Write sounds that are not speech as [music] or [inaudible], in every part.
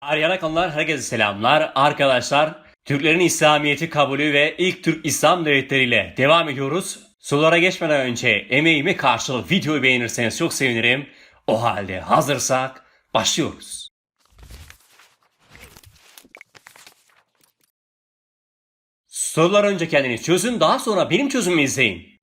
Aryana konular herkese selamlar. Arkadaşlar Türklerin İslamiyet'i kabulü ve ilk Türk İslam devletleriyle devam ediyoruz. Sorulara geçmeden önce emeğimi karşılık videoyu beğenirseniz çok sevinirim. O halde hazırsak başlıyoruz. Sorular önce kendiniz çözün daha sonra benim çözümümü izleyin.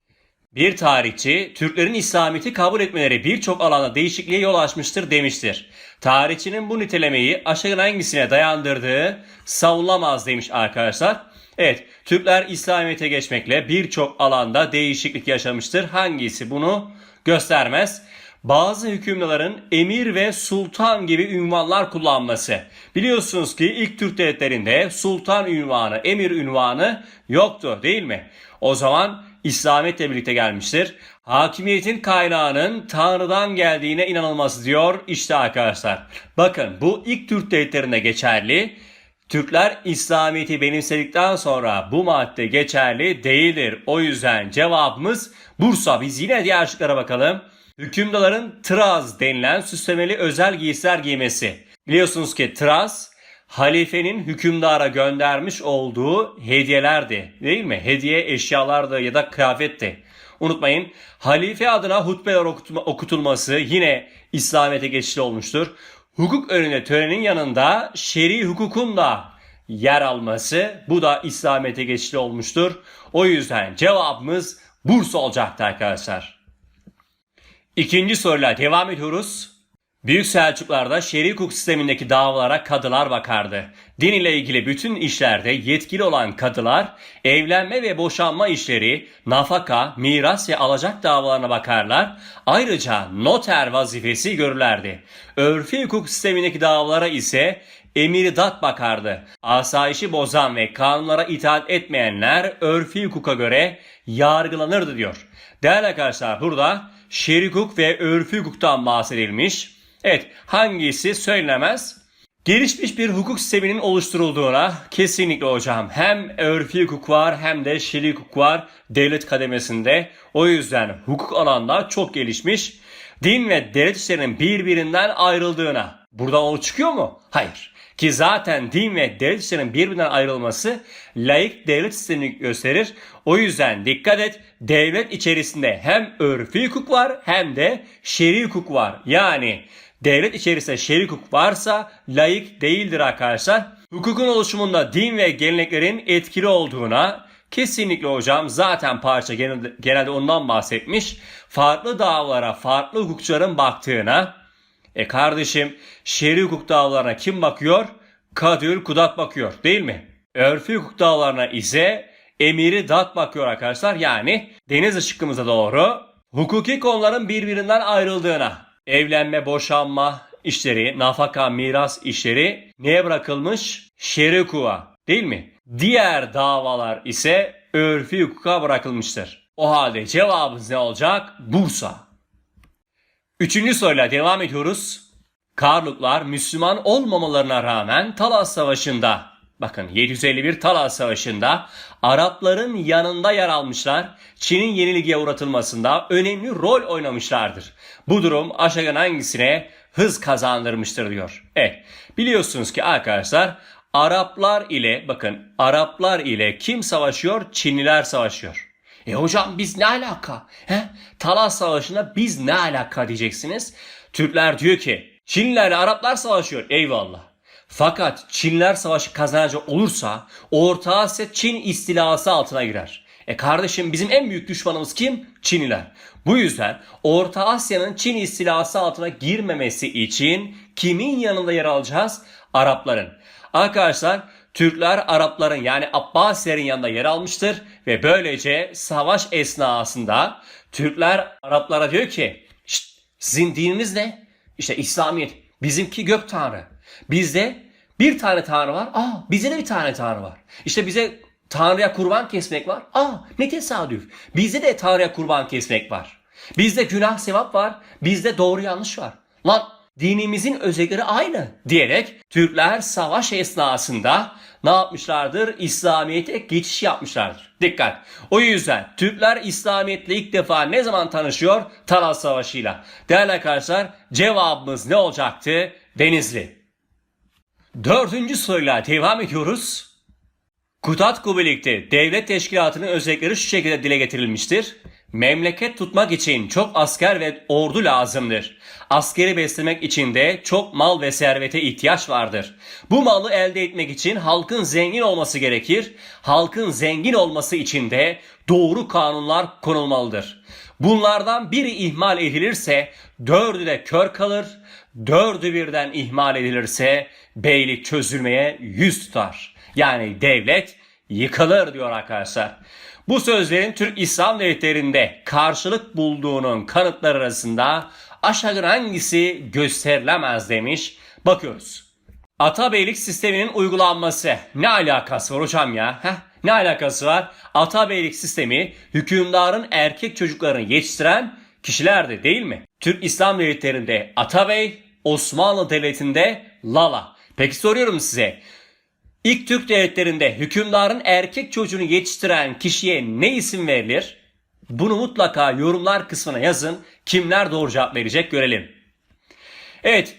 Bir tarihçi, Türklerin İslamiyet'i kabul etmeleri birçok alanda değişikliğe yol açmıştır demiştir. Tarihçinin bu nitelemeyi aşağıdan hangisine dayandırdığı savunulamaz demiş arkadaşlar. Evet, Türkler İslamiyet'e geçmekle birçok alanda değişiklik yaşamıştır. Hangisi bunu göstermez? Bazı hükümdarların emir ve sultan gibi ünvanlar kullanması. Biliyorsunuz ki ilk Türk devletlerinde sultan ünvanı, emir ünvanı yoktu değil mi? O zaman İslamiyet'le birlikte gelmiştir. Hakimiyetin kaynağının Tanrı'dan geldiğine inanılması diyor işte arkadaşlar. Bakın bu ilk Türk devletlerinde geçerli. Türkler İslamiyet'i benimsedikten sonra bu madde geçerli değildir. O yüzden cevabımız Bursa. Biz yine diğer şıklara bakalım. Hükümdarların traz denilen süslemeli özel giysiler giymesi. Biliyorsunuz ki traz halifenin hükümdara göndermiş olduğu hediyelerdi değil mi? Hediye eşyalardı ya da kıyafetti. Unutmayın halife adına hutbeler okutma- okutulması yine İslamiyet'e geçişli olmuştur. Hukuk önünde törenin yanında şer'i hukukun da yer alması bu da İslamiyet'e geçişli olmuştur. O yüzden cevabımız Bursa olacaktı arkadaşlar. İkinci soruyla devam ediyoruz. Büyük Selçuklar'da şer'i hukuk sistemindeki davalara kadılar bakardı. Din ile ilgili bütün işlerde yetkili olan kadılar evlenme ve boşanma işleri, nafaka, miras ve alacak davalarına bakarlar. Ayrıca noter vazifesi görürlerdi. Örfi hukuk sistemindeki davalara ise emiridat bakardı. Asayişi bozan ve kanunlara itaat etmeyenler örfi hukuka göre yargılanırdı diyor. Değerli arkadaşlar burada şer'i hukuk ve örfi hukuktan bahsedilmiş. Evet hangisi söylenemez? Gelişmiş bir hukuk sisteminin oluşturulduğuna kesinlikle hocam hem örfi hukuk var hem de şer'i hukuk var devlet kademesinde. O yüzden hukuk alanda çok gelişmiş. Din ve devlet işlerinin birbirinden ayrıldığına. Buradan o çıkıyor mu? Hayır. Ki zaten din ve devlet işlerinin birbirinden ayrılması laik devlet sistemini gösterir. O yüzden dikkat et devlet içerisinde hem örfi hukuk var hem de şer'i hukuk var. Yani devlet içerisinde şer'i hukuk varsa laik değildir arkadaşlar. Hukukun oluşumunda din ve geleneklerin etkili olduğuna kesinlikle hocam zaten parça genelde, genelde ondan bahsetmiş. Farklı davalara farklı hukukçuların baktığına e kardeşim şer'i hukuk davalarına kim bakıyor? Kadir Kudat bakıyor değil mi? Örfi hukuk davalarına ise emiri dat bakıyor arkadaşlar. Yani deniz şıkkımıza doğru hukuki konuların birbirinden ayrıldığına. Evlenme, boşanma işleri, nafaka, miras işleri neye bırakılmış? Şer'i hukuka değil mi? Diğer davalar ise örfi hukuka bırakılmıştır. O halde cevabımız ne olacak? Bursa. Üçüncü soruyla devam ediyoruz. Karluklar Müslüman olmamalarına rağmen Talas Savaşı'nda bakın 751 Talas Savaşı'nda Arapların yanında yer almışlar. Çin'in yenilgiye uğratılmasında önemli rol oynamışlardır. Bu durum aşağıdan hangisine hız kazandırmıştır diyor. Evet biliyorsunuz ki arkadaşlar Araplar ile bakın Araplar ile kim savaşıyor? Çinliler savaşıyor. E hocam biz ne alaka? He? Talas Savaşı'nda biz ne alaka diyeceksiniz. Türkler diyor ki Çinlilerle Araplar savaşıyor. Eyvallah. Fakat Çinler savaşı kazanacak olursa Orta Asya Çin istilası altına girer. E kardeşim bizim en büyük düşmanımız kim? Çinliler. Bu yüzden Orta Asya'nın Çin istilası altına girmemesi için kimin yanında yer alacağız? Arapların. Arkadaşlar Türkler Arapların yani Abbasilerin yanında yer almıştır ve böylece savaş esnasında Türkler Araplara diyor ki "Şşt, sizin dininiz ne? İşte İslamiyet. Bizimki gök tanrı. Bizde bir tane tanrı var. Aa bize de bir tane tanrı var. İşte bize tanrıya kurban kesmek var. Aa ne tesadüf. Bizde de tanrıya kurban kesmek var. Bizde günah sevap var. Bizde doğru yanlış var. Lan dinimizin özellikleri aynı diyerek Türkler savaş esnasında ne yapmışlardır? İslamiyet'e geçiş yapmışlardır. Dikkat. O yüzden Türkler İslamiyet'le ilk defa ne zaman tanışıyor? Talas Savaşı'yla. Değerli arkadaşlar cevabımız ne olacaktı? Denizli. Dördüncü soruyla devam ediyoruz. Kutatku birlikte devlet teşkilatının özellikleri şu şekilde dile getirilmiştir. Memleket tutmak için çok asker ve ordu lazımdır. Askeri beslemek için de çok mal ve servete ihtiyaç vardır. Bu malı elde etmek için halkın zengin olması gerekir. Halkın zengin olması için de doğru kanunlar konulmalıdır. Bunlardan biri ihmal edilirse dördü de kör kalır. Dördü birden ihmal edilirse beylik çözülmeye yüz tutar. Yani devlet yıkılır diyor arkadaşlar. Bu sözlerin Türk İslam devletlerinde karşılık bulduğunun kanıtları arasında aşağıdan hangisi gösterilemez demiş. Bakıyoruz. Atabeylik sisteminin uygulanması ne alakası var hocam ya? Heh, ne alakası var? Atabeylik sistemi hükümdarın erkek çocuklarını yetiştiren kişilerdi değil mi? Türk İslam devletlerinde Atabey, Osmanlı Devleti'nde Lala. Peki soruyorum size. İlk Türk devletlerinde hükümdarın erkek çocuğunu yetiştiren kişiye ne isim verilir? Bunu mutlaka yorumlar kısmına yazın. Kimler doğru cevap verecek görelim. Evet.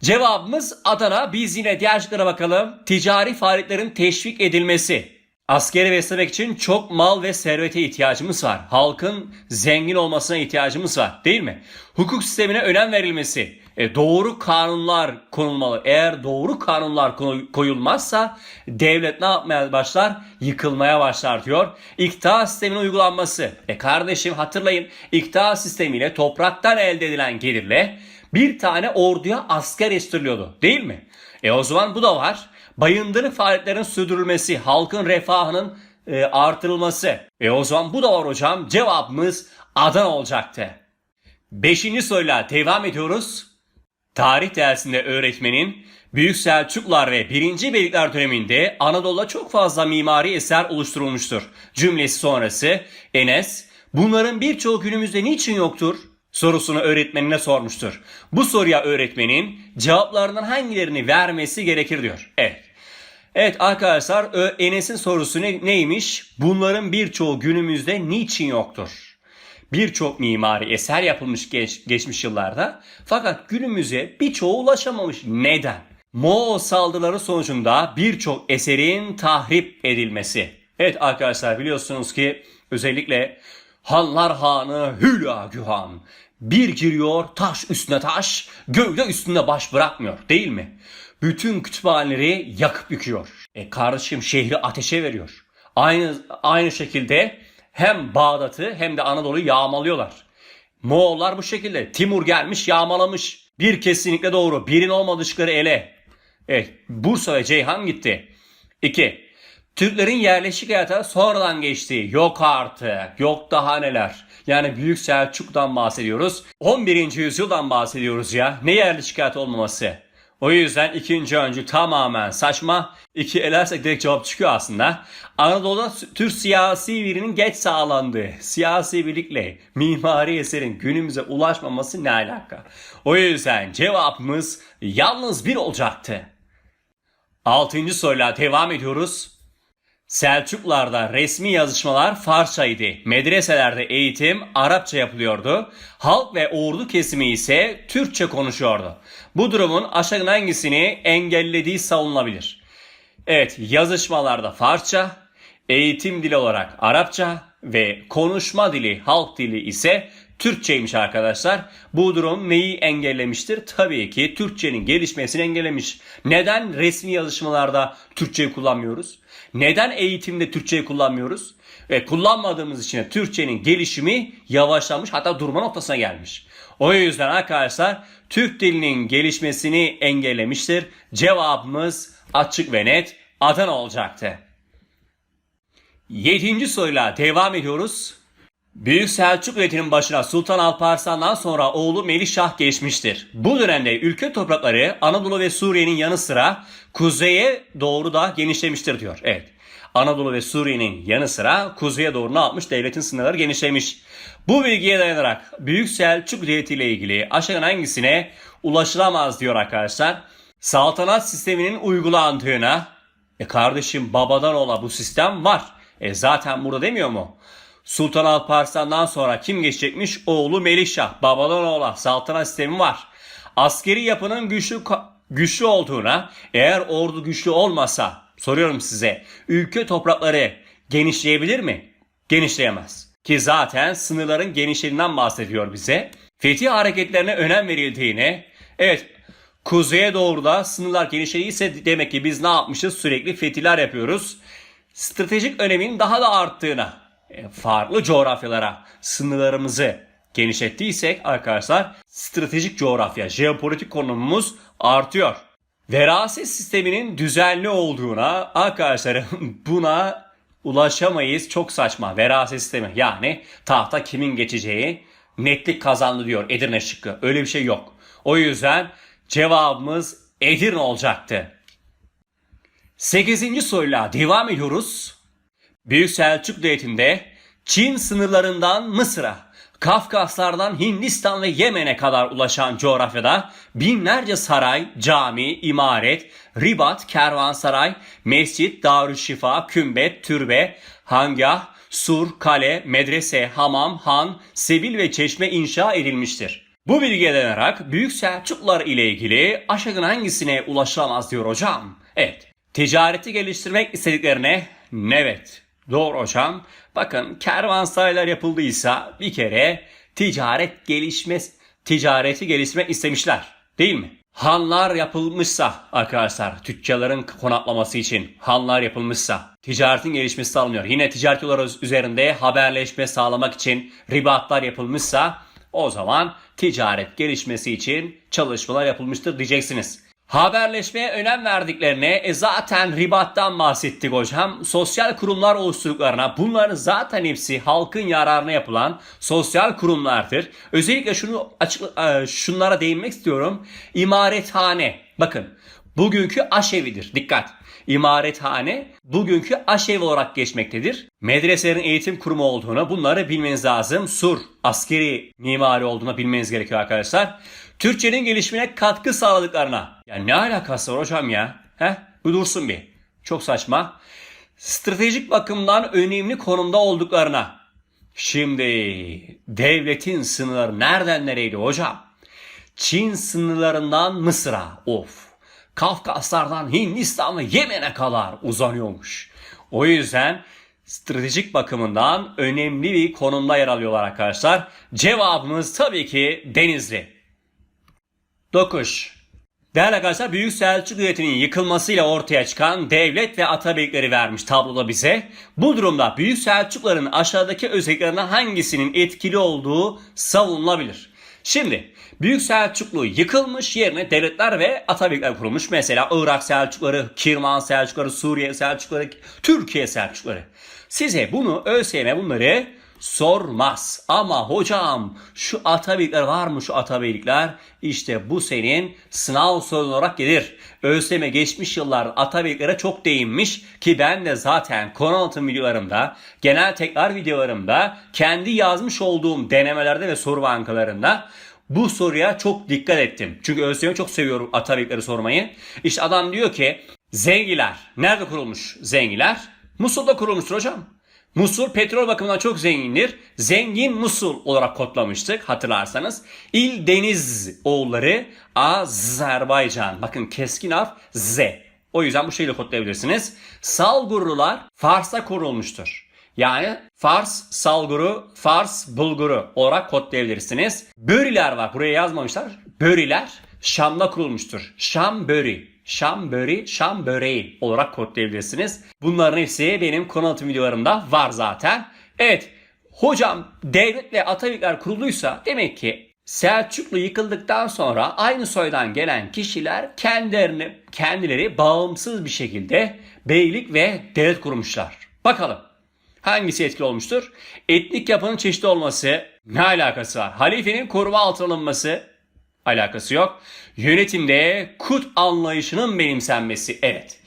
Cevabımız Adana. Biz yine diğer şıklara bakalım. Ticari faaliyetlerin teşvik edilmesi. Askeri beslemek için çok mal ve servete ihtiyacımız var. Halkın zengin olmasına ihtiyacımız var değil mi? Hukuk sistemine önem verilmesi. E, doğru kanunlar konulmalı. Eğer doğru kanunlar koy- koyulmazsa devlet ne yapmaya başlar? Yıkılmaya başlar diyor. İktidar sisteminin uygulanması. E kardeşim hatırlayın iktidar sistemiyle topraktan elde edilen gelirle bir tane orduya asker yetiştiriliyordu değil mi? E o zaman bu da var. Bayındırı faaliyetlerin sürdürülmesi, halkın refahının e, artırılması. E o zaman bu da var hocam. Cevabımız Adana olacaktı. Beşinci soruyla devam ediyoruz. Tarih dersinde öğretmenin Büyük Selçuklar ve 1. Beylikler döneminde Anadolu'da çok fazla mimari eser oluşturulmuştur. Cümlesi sonrası Enes bunların birçoğu günümüzde niçin yoktur? sorusunu öğretmenine sormuştur. Bu soruya öğretmenin cevaplarından hangilerini vermesi gerekir diyor. Evet. Evet arkadaşlar Enes'in sorusu ne- neymiş? Bunların birçoğu günümüzde niçin yoktur? Birçok mimari eser yapılmış geç- geçmiş yıllarda fakat günümüze birçoğu ulaşamamış. Neden? Moğol saldırıları sonucunda birçok eserin tahrip edilmesi. Evet arkadaşlar biliyorsunuz ki özellikle Hanlar Hanı Hülya Gühan bir giriyor taş üstüne taş, gövde üstünde baş bırakmıyor değil mi? Bütün kütüphaneleri yakıp yıkıyor. E kardeşim şehri ateşe veriyor. Aynı aynı şekilde hem Bağdat'ı hem de Anadolu'yu yağmalıyorlar. Moğollar bu şekilde. Timur gelmiş yağmalamış. Bir kesinlikle doğru. Birin olmadıkları ele. Evet Bursa ve Ceyhan gitti. 2. Türklerin yerleşik hayata sonradan geçtiği yok artık yok daha neler. Yani Büyük Selçuk'tan bahsediyoruz. 11. yüzyıldan bahsediyoruz ya. Ne yerleşik hayat olmaması. O yüzden ikinci öncü tamamen saçma. İki elersek direkt cevap çıkıyor aslında. Anadolu'da Türk siyasi birinin geç sağlandığı siyasi birlikle mimari eserin günümüze ulaşmaması ne alaka? O yüzden cevabımız yalnız bir olacaktı. Altıncı soruyla devam ediyoruz. Selçuklarda resmi yazışmalar Farsçaydı. Medreselerde eğitim Arapça yapılıyordu. Halk ve ordu kesimi ise Türkçe konuşuyordu. Bu durumun aşağıdan hangisini engellediği savunulabilir. Evet yazışmalarda Farsça, eğitim dili olarak Arapça ve konuşma dili halk dili ise Türkçeymiş arkadaşlar. Bu durum neyi engellemiştir? Tabii ki Türkçenin gelişmesini engellemiş. Neden resmi yazışmalarda Türkçeyi kullanmıyoruz? Neden eğitimde Türkçeyi kullanmıyoruz? Ve kullanmadığımız için Türkçenin gelişimi yavaşlamış hatta durma noktasına gelmiş. O yüzden arkadaşlar Türk dilinin gelişmesini engellemiştir. Cevabımız açık ve net Adana olacaktı. Yedinci soruyla devam ediyoruz. Büyük Selçuk Devleti'nin başına Sultan Alparslan'dan sonra oğlu Melihşah geçmiştir. Bu dönemde ülke toprakları Anadolu ve Suriye'nin yanı sıra kuzeye doğru da genişlemiştir diyor. Evet. Anadolu ve Suriye'nin yanı sıra kuzeye doğru ne yapmış? Devletin sınırları genişlemiş. Bu bilgiye dayanarak Büyük Selçuk Devleti ile ilgili aşağıdan hangisine ulaşılamaz diyor arkadaşlar. Saltanat sisteminin uygulandığına e kardeşim babadan ola bu sistem var. E zaten burada demiyor mu? Sultan Alparslan'dan sonra kim geçecekmiş? Oğlu Melikşah. Babadan oğla saltanat sistemi var. Askeri yapının güçlü güçlü olduğuna, eğer ordu güçlü olmasa, soruyorum size, ülke toprakları genişleyebilir mi? Genişleyemez. Ki zaten sınırların genişliğinden bahsediyor bize. Fetih hareketlerine önem verildiğini, evet kuzeye doğru da sınırlar genişlediyse demek ki biz ne yapmışız? Sürekli fetihler yapıyoruz. Stratejik önemin daha da arttığına, farklı coğrafyalara sınırlarımızı genişlettiysek arkadaşlar stratejik coğrafya, jeopolitik konumumuz artıyor. Veraset sisteminin düzenli olduğuna arkadaşlar [laughs] buna ulaşamayız. Çok saçma. Veraset sistemi yani tahta kimin geçeceği netlik kazandı diyor Edirne şıkkı. Öyle bir şey yok. O yüzden cevabımız Edirne olacaktı. 8. soruyla devam ediyoruz. Büyük Selçuk Devleti'nde Çin sınırlarından Mısır'a, Kafkaslardan Hindistan ve Yemen'e kadar ulaşan coğrafyada binlerce saray, cami, imaret, ribat, kervansaray, mescit, darüşşifa, kümbet, türbe, hangah, sur, kale, medrese, hamam, han, sebil ve çeşme inşa edilmiştir. Bu bilgiye dayanarak Büyük Selçuklular ile ilgili aşağıdan hangisine ulaşılamaz diyor hocam. Evet, ticareti geliştirmek istediklerine evet. Doğru hocam. Bakın kervansaraylar yapıldıysa bir kere ticaret gelişmez, ticareti geliştirmek istemişler. Değil mi? Hanlar yapılmışsa arkadaşlar tüccarların konaklaması için hanlar yapılmışsa ticaretin gelişmesi sağlanıyor. Yine ticaret yolları üzerinde haberleşme sağlamak için ribatlar yapılmışsa o zaman ticaret gelişmesi için çalışmalar yapılmıştır diyeceksiniz. Haberleşmeye önem verdiklerine e zaten ribattan bahsettik hocam. Sosyal kurumlar oluşturduklarına bunların zaten hepsi halkın yararına yapılan sosyal kurumlardır. Özellikle şunu açık, e, şunlara değinmek istiyorum. İmarethane. Bakın bugünkü aşevidir. Dikkat. İmarethane bugünkü aşevi olarak geçmektedir. Medreselerin eğitim kurumu olduğunu bunları bilmeniz lazım. Sur askeri mimari olduğunu bilmeniz gerekiyor arkadaşlar. Türkçenin gelişimine katkı sağladıklarına. Ya ne alakası var hocam ya? He? Bu dursun bir. Çok saçma. Stratejik bakımdan önemli konumda olduklarına. Şimdi devletin sınırları nereden nereydi hocam? Çin sınırlarından Mısır'a. Of. Kafkaslardan Hindistan ve Yemen'e kadar uzanıyormuş. O yüzden stratejik bakımından önemli bir konumda yer alıyorlar arkadaşlar. Cevabımız tabii ki Denizli. 9. Değerli arkadaşlar Büyük Selçuk Devleti'nin yıkılmasıyla ortaya çıkan devlet ve atabeylikleri vermiş tabloda bize. Bu durumda Büyük Selçukların aşağıdaki özelliklerinden hangisinin etkili olduğu savunulabilir. Şimdi Büyük Selçuklu yıkılmış yerine devletler ve atabeylikler kurulmuş. Mesela Irak Selçukları, Kirman Selçukları, Suriye Selçukları, Türkiye Selçukları. Size bunu ÖSYM bunları sormaz. Ama hocam şu atabeylikler var mı şu atabeylikler? İşte bu senin sınav sorun olarak gelir. ÖSYM geçmiş yıllar atabeyliklere çok değinmiş ki ben de zaten konu anlatım videolarımda, genel tekrar videolarımda, kendi yazmış olduğum denemelerde ve soru bankalarında bu soruya çok dikkat ettim. Çünkü ÖSYM çok seviyorum atabeylikleri sormayı. İşte adam diyor ki Zengiler. Nerede kurulmuş Zengiler? Musul'da kurulmuştur hocam. Musul petrol bakımından çok zengindir. Zengin Musul olarak kodlamıştık hatırlarsanız. İl Deniz oğulları Azerbaycan. Bakın keskin harf Z. O yüzden bu şekilde kodlayabilirsiniz. Salgurlular Fars'a kurulmuştur. Yani Fars salguru, Fars bulguru olarak kodlayabilirsiniz. Böriler var. Buraya yazmamışlar. Böriler Şam'da kurulmuştur. Şam böri. Şam böri, Şam böreği olarak kodlayabilirsiniz. Bunların hepsi benim konu anlatım videolarımda var zaten. Evet, hocam devlet ve atabeylikler kurulduysa demek ki Selçuklu yıkıldıktan sonra aynı soydan gelen kişiler kendilerini kendileri bağımsız bir şekilde beylik ve devlet kurmuşlar. Bakalım hangisi etkili olmuştur? Etnik yapının çeşitli olması ne alakası var? Halifenin koruma altına alınması alakası yok. Yönetimde kut anlayışının benimsenmesi evet.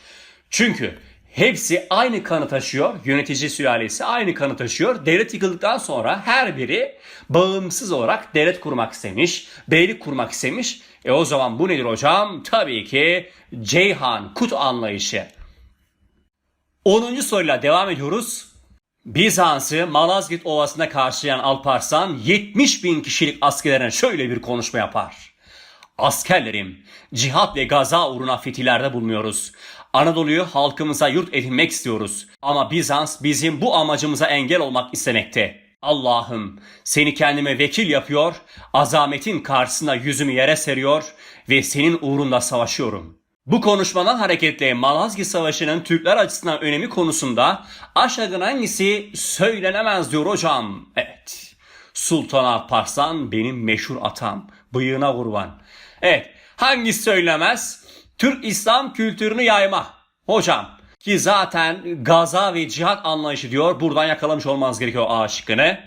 Çünkü hepsi aynı kanı taşıyor. Yönetici sülalesi aynı kanı taşıyor. Devlet yıkıldıktan sonra her biri bağımsız olarak devlet kurmak istemiş. Beylik kurmak istemiş. E o zaman bu nedir hocam? Tabii ki Ceyhan kut anlayışı. 10. soruyla devam ediyoruz. Bizans'ı Malazgirt Ovası'nda karşılayan Alparslan 70 bin kişilik askerlerine şöyle bir konuşma yapar. askerlerim, cihat ve gaza uğruna fitillerde bulunuyoruz. Anadolu'yu halkımıza yurt edinmek istiyoruz. Ama Bizans bizim bu amacımıza engel olmak istemekte. Allah'ım seni kendime vekil yapıyor, azametin karşısında yüzümü yere seriyor ve senin uğrunda savaşıyorum. Bu konuşmadan hareketle Malazgirt Savaşı'nın Türkler açısından önemi konusunda aşağıdan hangisi söylenemez diyor hocam. Evet. Sultan Alparslan benim meşhur atam. Bıyığına kurban. Evet. Hangisi söylemez? Türk İslam kültürünü yayma. Hocam ki zaten gaza ve cihat anlayışı diyor. Buradan yakalamış olmanız gerekiyor A şıkkını.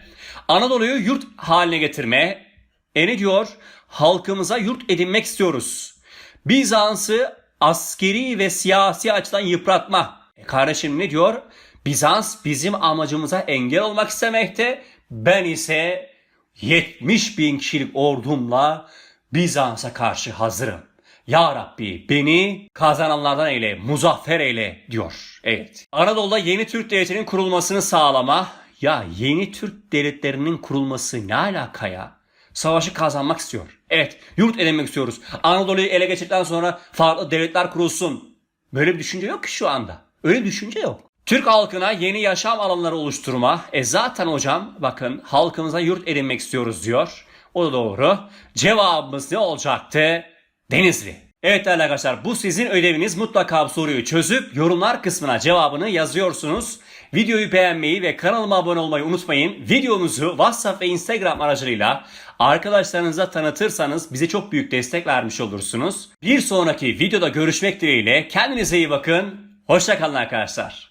Anadolu'yu yurt haline getirme. E ne diyor? Halkımıza yurt edinmek istiyoruz. Bizans'ı askeri ve siyasi açıdan yıpratma. E kardeşim ne diyor? Bizans bizim amacımıza engel olmak istemekte. Ben ise 70 bin kişilik ordumla Bizans'a karşı hazırım. Ya Rabbi beni kazananlardan eyle, muzaffer eyle diyor. Evet. Anadolu'da yeni Türk devletinin kurulmasını sağlama. Ya yeni Türk devletlerinin kurulması ne alaka ya? Savaşı kazanmak istiyor. Evet, yurt edinmek istiyoruz. Anadolu'yu ele geçirdikten sonra farklı devletler kurulsun. Böyle bir düşünce yok ki şu anda. Öyle bir düşünce yok. Türk halkına yeni yaşam alanları oluşturma. E zaten hocam bakın halkımıza yurt edinmek istiyoruz diyor. O da doğru. Cevabımız ne olacaktı? Denizli. Evet değerli arkadaşlar bu sizin ödeviniz mutlaka bu soruyu çözüp yorumlar kısmına cevabını yazıyorsunuz. Videoyu beğenmeyi ve kanalıma abone olmayı unutmayın. Videomuzu WhatsApp ve Instagram aracılığıyla arkadaşlarınıza tanıtırsanız bize çok büyük destek vermiş olursunuz. Bir sonraki videoda görüşmek dileğiyle kendinize iyi bakın. Hoşçakalın arkadaşlar.